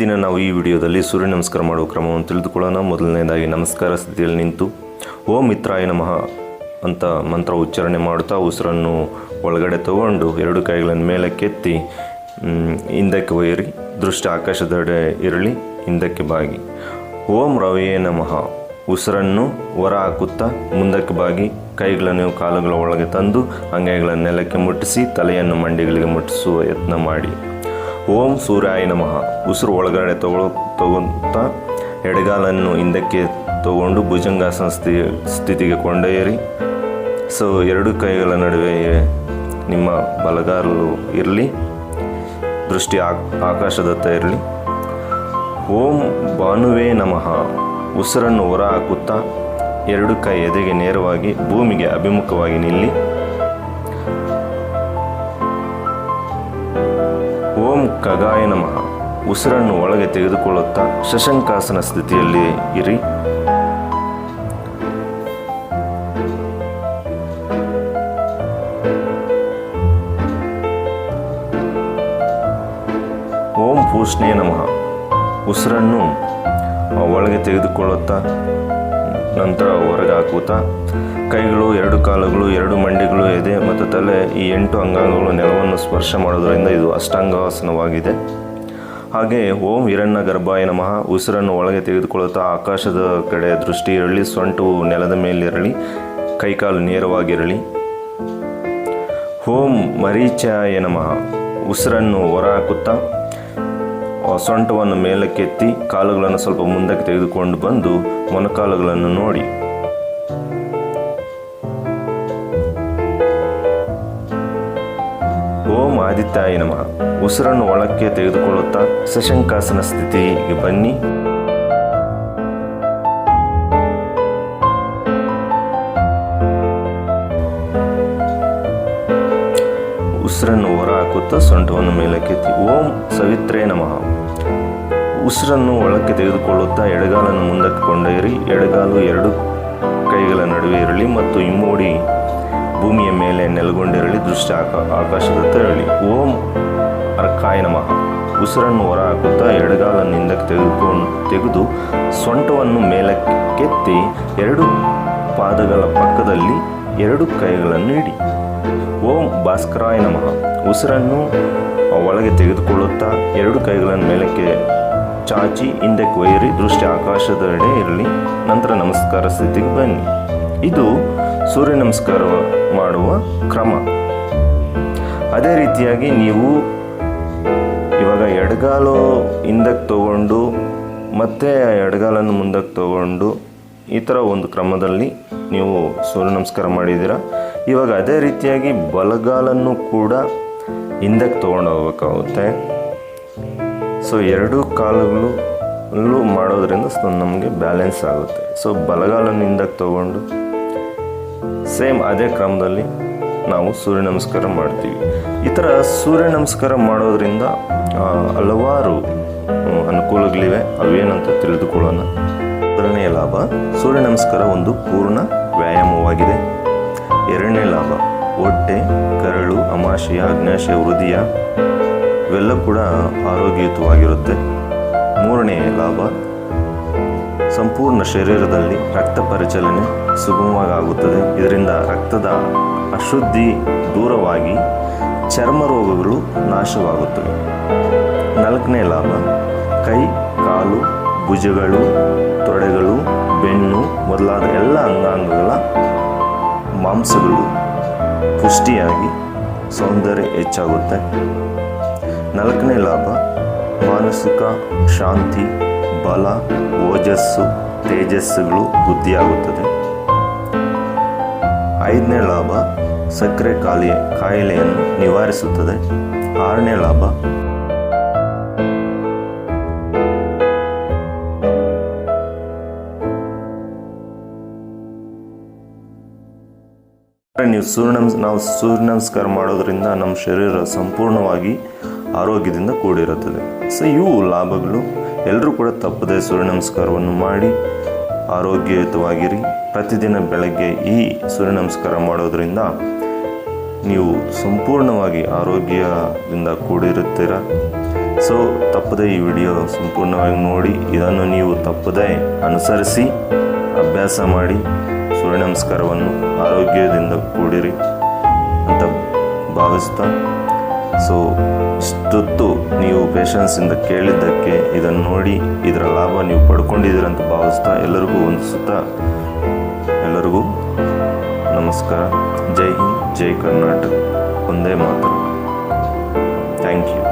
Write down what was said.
ದಿನ ನಾವು ಈ ವಿಡಿಯೋದಲ್ಲಿ ಸೂರ್ಯ ನಮಸ್ಕಾರ ಮಾಡುವ ಕ್ರಮವನ್ನು ತಿಳಿದುಕೊಳ್ಳೋಣ. ಮೊದಲನೇದಾಗಿ ನಮಸ್ಕಾರ, ಸ್ಥಿತಿಯಲ್ಲಿ ನಿಂತು ಓಂ ಮಿತ್ರಾಯ ನಮಃ ಅಂತ ಮಂತ್ರ ಉಚ್ಚಾರಣೆ ಮಾಡುತ್ತಾ ಉಸಿರನ್ನು ಒಳಗಡೆ ತಗೊಂಡು ಎರಡು ಕೈಗಳನ್ನು ಮೇಲಕ್ಕೆತ್ತಿ ಕೆತ್ತಿ ಹಿಂದಕ್ಕೆ ಒಯ್ಯಿರಿ. ದೃಷ್ಟಿ ಆಕಾಶದಡೆ ಇರಲಿ, ಹಿಂದಕ್ಕೆ ಬಾಗಿ. ಓಂ ರವಿಯೇ ನಮಃ. ಉಸಿರನ್ನು ಹೊರ ಹಾಕುತ್ತಾ ಮುಂದಕ್ಕೆ ಬಾಗಿ. ಕೈಗಳನ್ನು ಕಾಲುಗಳ ಒಳಗೆ ತಂದು ಅಂಗೈಗಳನ್ನು ನೆಲಕ್ಕೆ ಮುಟ್ಟಿಸಿ, ತಲೆಯನ್ನು ಮಂಡಿಗಳಿಗೆ ಮುಟ್ಟಿಸುವ ಯತ್ನ ಮಾಡಿ. ಓಂ ಸೂರ್ಯಾಯ ನಮಃ. ಉಸಿರು ಒಳಗಡೆ ತಗೊಳ್ಳೋ ತಗೊತಾ ಎಡಗಾಲನ್ನು ಹಿಂದಕ್ಕೆ ತಗೊಂಡು ಭುಜಂಗಾಸನ ಸ್ಥಿ ಸ್ಥಿತಿಗೆ ಕೊಂಡೊಯ್ಯಿರಿ ಸೊ, ಎರಡು ಕೈಗಳ ನಡುವೆ ನಿಮ್ಮ ಬಲಗಾಲು ಇರಲಿ, ದೃಷ್ಟಿ ಆಕ್ ಆಕಾಶದತ್ತ ಇರಲಿ. ಓಂ ಭಾನುವೇ ನಮಃ. ಉಸಿರನ್ನು ಹೊರ ಹಾಕುತ್ತಾ ಎರಡು ಕೈ ಎದೆಗೆ ನೇರವಾಗಿ ಭೂಮಿಗೆ ಅಭಿಮುಖವಾಗಿ ನಿಲ್ಲಿ. ಖಗಾಯ ನಮಃ. ಉಸಿರನ್ನು ಒಳಗೆ ತೆಗೆದುಕೊಳ್ಳುತ್ತಾ ಶಶಂಕಾಸನ ಸ್ಥಿತಿಯಲ್ಲಿ ಇರಿ. ಓಂ ಪೂಷ್ಣೇ ನಮಃ. ಉಸಿರನ್ನು ಒಳಗೆ ತೆಗೆದುಕೊಳ್ಳುತ್ತಾ ನಂತರ ಹೊರಗೆ ಹಾಕುತ್ತಾ, ಕೈಗಳು, ಎರಡು ಕಾಲುಗಳು, ಎರಡು ಮಂಡಿಗಳು ಎದೆ ಮತ್ತು ತಲೆ, ಈ ಎಂಟು ಅಂಗಾಂಗಗಳು ನೆಲವನ್ನು ಸ್ಪರ್ಶ ಮಾಡೋದರಿಂದ ಇದು ಅಷ್ಟಾಂಗಾಸನವಾಗಿದೆ ಹಾಗೆ ಓಂ ಹಿರಣ್ಣ ಗರ್ಭಾಯ ನಮಃ. ಉಸಿರನ್ನು ಒಳಗೆ ತೆಗೆದುಕೊಳ್ಳುತ್ತಾ ಆಕಾಶದ ಕಡೆ ದೃಷ್ಟಿ ಇರಲಿ, ಸೊಂಟವು ನೆಲದ ಮೇಲಿರಲಿ ಕೈಕಾಲು ನೇರವಾಗಿರಲಿ ಓಂ ಮರೀಚಾಯ ನಮಃ. ಉಸಿರನ್ನು ಹೊರ ಹಾಕುತ್ತಾ ಆ ಸೊಂಟವನ್ನು ಮೇಲಕ್ಕೆತ್ತಿ ಕಾಲುಗಳನ್ನು ಸ್ವಲ್ಪ ಮುಂದಕ್ಕೆ ತೆಗೆದುಕೊಂಡು ಬಂದು ಮೊಣಕಾಲುಗಳನ್ನು ನೋಡಿ. ಓಂ ಆದಿತ್ಯಾಯ ನಮಃ, ಉಸಿರನ್ನು ಒಳಕ್ಕೆ ತೆಗೆದುಕೊಳ್ಳುತ್ತಾ ಸಶಂಕಾಸನ ಸ್ಥಿತಿಗೆ ಬನ್ನಿ. ಉಸಿರನ್ನು ಹೊರ ಹಾಕುತ್ತಾ ಸೊಂಟವನ್ನು ಮೇಲಕ್ಕೆತ್ತಿ. ಓಂ ಸವಿತ್ರೇ ನಮಃ. ಉಸಿರನ್ನು ಒಳಕ್ಕೆ ತೆಗೆದುಕೊಳ್ಳುತ್ತಾ ಎಡಗಾಲನ್ನು ಮುಂದಕ್ಕೆ ಕೊಂಡೊಯ್ಯಿರಿ. ಎಡಗಾಲು ಎರಡು ಕೈಗಳ ನಡುವೆ ಇರಲಿ ಮತ್ತು ಇಮ್ಮೋಡಿ ಭೂಮಿಯ ಮೇಲೆ ನೆಲೆಗೊಂಡಿರಲಿ. ದೃಷ್ಟಿ ಆಕ ಆಕಾಶದತ್ತ ಇರಲಿ. ಓಂ ಅರ್ಕಾಯ ನಮಃ. ಉಸಿರನ್ನು ಹೊರಹಾಕುತ್ತಾ ಎಡಗಾಲನ್ನು ಹಿಂದಕ್ಕೆ ತೆಗೆದುಕೊಂಡು ತೆಗೆದು ಸೊಂಟವನ್ನು ಮೇಲಕ್ಕೆತ್ತಿ ಎರಡು ಪಾದಗಳ ಪಕ್ಕದಲ್ಲಿ ಎರಡು ಕೈಗಳನ್ನು ಇಡಿ. ಓಂ ಭಾಸ್ಕರಾಯ ನಮಃ. ಉಸಿರನ್ನು ಒಳಗೆ ತೆಗೆದುಕೊಳ್ಳುತ್ತಾ ಎರಡು ಕೈಗಳನ್ನು ಮೇಲಕ್ಕೆ ಚಾಚಿ ಹಿಂದಕ್ಕೆ ಒಯ್ಯಿರಿ ದೃಷ್ಟಿ ಆಕಾಶದೆಡೆ ಇರಲಿ. ನಂತರ ನಮಸ್ಕಾರ ಸ್ಥಿತಿಗೆ ಬನ್ನಿ. ಇದು ಸೂರ್ಯ ನಮಸ್ಕಾರ ಮಾಡುವ ಕ್ರಮ. ಅದೇ ರೀತಿಯಾಗಿ ನೀವು ಇವಾಗ ಎಡಗಾಲು ಹಿಂದಕ್ಕೆ ತಗೊಂಡು, ಮತ್ತೆ ಎಡಗಾಲನ್ನು ಮುಂದಕ್ಕೆ ತಗೊಂಡು ಈ ಥರ ಒಂದು ಕ್ರಮದಲ್ಲಿ ನೀವು ಸೂರ್ಯ ನಮಸ್ಕಾರ ಮಾಡಿದ್ದೀರಾ? ಇವಾಗ ಅದೇ ರೀತಿಯಾಗಿ ಬಲಗಾಲನ್ನು ಕೂಡ ಹಿಂದಕ್ಕೆ ತೊಗೊಂಡು ಹೋಗ್ಬೇಕಾಗುತ್ತೆ. ಸೊ ಎರಡು ಕಾಲುಗಳು ಮಾಡೋದ್ರಿಂದ ಸ- ನಮಗೆ ಬ್ಯಾಲೆನ್ಸ್ ಆಗುತ್ತೆ. ಸೊ ಬಲಗಾಲನ್ನು ಹಿಂದಕ್ಕೆ ತಗೊಂಡು ಸೇಮ್ ಅದೇ ಕ್ರಮದಲ್ಲಿ ನಾವು ಸೂರ್ಯ ನಮಸ್ಕಾರ ಮಾಡ್ತೀವಿ. ಈ ಥರ ಸೂರ್ಯ ನಮಸ್ಕಾರ ಮಾಡೋದ್ರಿಂದ ಹಲವಾರು ಅನುಕೂಲಗಳಿವೆ. ಅವೇನಂತ ತಿಳಿದುಕೊಳ್ಳೋಣ. ಮೊದಲನೆಯ ಲಾಭ, ಸೂರ್ಯ ನಮಸ್ಕಾರ ಒಂದು ಪೂರ್ಣ ವ್ಯಾಯಾಮವಾಗಿದೆ. ಎರಡನೇ ಲಾಭ, ಹೊಟ್ಟೆ, ಕರಳು, ಅಮಾಶಯ, ಅಗ್ನಾಶಯ, ಹೃದಯ ಇವೆಲ್ಲ ಕೂಡ ಆರೋಗ್ಯಯುತವಾಗಿರುತ್ತೆ. ಮೂರನೇ ಲಾಭ, ಸಂಪೂರ್ಣ ಶರೀರದಲ್ಲಿ ರಕ್ತ ಪರಿಚಲನೆ ಸುಗಮವಾಗುತ್ತದೆ. ಇದರಿಂದ ರಕ್ತದ ಅಶುದ್ಧಿ ದೂರವಾಗಿ ಚರ್ಮ ರೋಗಗಳು ನಾಶವಾಗುತ್ತವೆ. ನಾಲ್ಕನೇ ಲಾಭ, ಕೈ, ಕಾಲು, ಭುಜಗಳು, ತೊಡೆಗಳು ಬೆನ್ನು ಮೊದಲಾದ ಎಲ್ಲ ಅಂಗಾಂಗಗಳ ಮಾಂಸಗಳು ಪುಷ್ಟಿಯಾಗಿ ಸೌಂದರ್ಯ ಹೆಚ್ಚಾಗುತ್ತೆ. ನಾಲ್ಕನೇ ಲಾಭ, ಮಾನಸಿಕ ಶಾಂತಿ, ಬಲ, ಓಜಸ್ಸು, ತೇಜಸ್ಸುಗಳು ವೃದ್ಧಿಯಾಗುತ್ತದೆ. ಐದನೇ ಲಾಭ, ಸಕ್ಕರೆ ಕಾಲಿ ಕಾಯಿಲೆಯನ್ನು ನಿವಾರಿಸುತ್ತದೆ. ಆರನೇ ಲಾಭ, ನೀವು ಸೂರ್ಯ ನಾವು ಸೂರ್ಯ ನಮಸ್ಕಾರ ಮಾಡೋದ್ರಿಂದ ನಮ್ಮ ಶರೀರ ಸಂಪೂರ್ಣವಾಗಿ ಆರೋಗ್ಯದಿಂದ ಕೂಡಿರುತ್ತದೆ. ಸೊ ಇವು ಲಾಭಗಳು. ಎಲ್ಲರೂ ಕೂಡ ತಪ್ಪದೆ ಸೂರ್ಯ ನಮಸ್ಕಾರವನ್ನು ಮಾಡಿ ಆರೋಗ್ಯಯುತವಾಗಿರಿ. ಪ್ರತಿದಿನ ಬೆಳಗ್ಗೆ ಈ ಸೂರ್ಯ ನಮಸ್ಕಾರ ಮಾಡೋದರಿಂದ ನೀವು ಸಂಪೂರ್ಣವಾಗಿ ಆರೋಗ್ಯದಿಂದ ಕೂಡಿರುತ್ತೀರ? ಸೊ ತಪ್ಪದೆ ಈ ವಿಡಿಯೋ ಸಂಪೂರ್ಣವಾಗಿ ನೋಡಿ, ಇದನ್ನು ನೀವು ತಪ್ಪದೆ ಅನುಸರಿಸಿ, ಅಭ್ಯಾಸ ಮಾಡಿ ಸೂರ್ಯ ನಮಸ್ಕಾರವನ್ನು ಆರೋಗ್ಯದಿಂದ ಕೂಡಿರಿ ಅಂತ ಭಾವಿಸ್ತಾ ಸೊ ಇಷ್ಟೊತ್ತು ನೀವು ಪೇಷನ್ಸಿಂದ ಕೇಳಿದ್ದಕ್ಕೆ ಇದನ್ನು ನೋಡಿ, ಇದರ ಲಾಭ ನೀವು ಪಡ್ಕೊಂಡಿದ್ದೀರಂತ ಭಾವಿಸ್ತಾ ಎಲ್ಲರಿಗೂ ಒಂದು ಸುತ್ತ ಎಲ್ಲರಿಗೂ ನಮಸ್ಕಾರ. ಜೈ ಹಿಂದ್, ಜೈ ಕರ್ನಾಟಕ. ಒಂದೇ ಮಾತು ಥ್ಯಾಂಕ್ ಯು